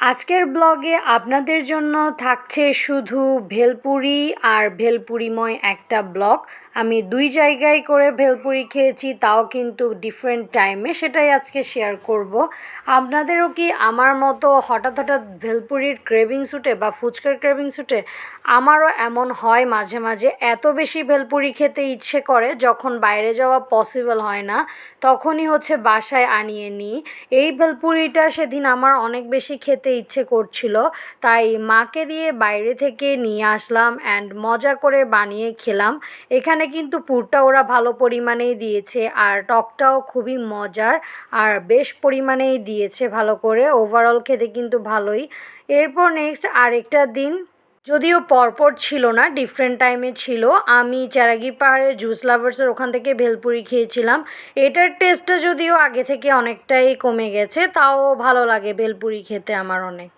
আজকের ব্লগে আপনাদের জন্য থাকছে শুধু ভেলপুরি আর ভেলপুরিময় একটা ব্লগ। আমি দুই জায়গায় করে ভেলপুরি খেয়েছি, তাও কিন্তু ডিফারেন্ট টাইমে সেটাই আজকে শেয়ার করব। আপনাদেরও কি আমার মতো হঠাৎ হঠাৎ ভেলপুরির ক্রেভিং সুটে বা ফুচকার ক্রেভিং সুটে আমারও এমন হয় মাঝে মাঝে? এত বেশি ভেলপুরি খেতে ইচ্ছে করে, যখন বাইরে যাওয়া পসিবল হয় না, তখনই হচ্ছে বাসায় আনিয়ে নিই। এই ভেলপুরিটা সেদিন আমার অনেক বেশি খেতে ইচ্ছে করছিল, তাই মাকে দিয়ে বাইরে থেকে নিয়ে আসলাম অ্যান্ড মজা করে বানিয়ে খেলাম। এখানে কিন্তু পুরটা ওরা ভালো পরিমাণেই দিয়েছে আর টকটাও খুবই মজার আর বেশ পরিমাণেই দিয়েছে ভালো করে। ওভারঅল খেতে কিন্তু ভালোই। এরপর নেক্সট আরেকটা দিন যদিও পরপর ছিল না ডিফারেন্ট টাইমে ছিল। আমি চারাগি পাহাড়ে জুস লাভার্সের ওখান থেকে ভেলপুরি খেয়েছিলাম। এটার টেস্টটা যদিও আগে থেকে অনেকটাই কমে গেছে, তাও ভালো লাগে ভেলপুরি খেতে আমার অনেক।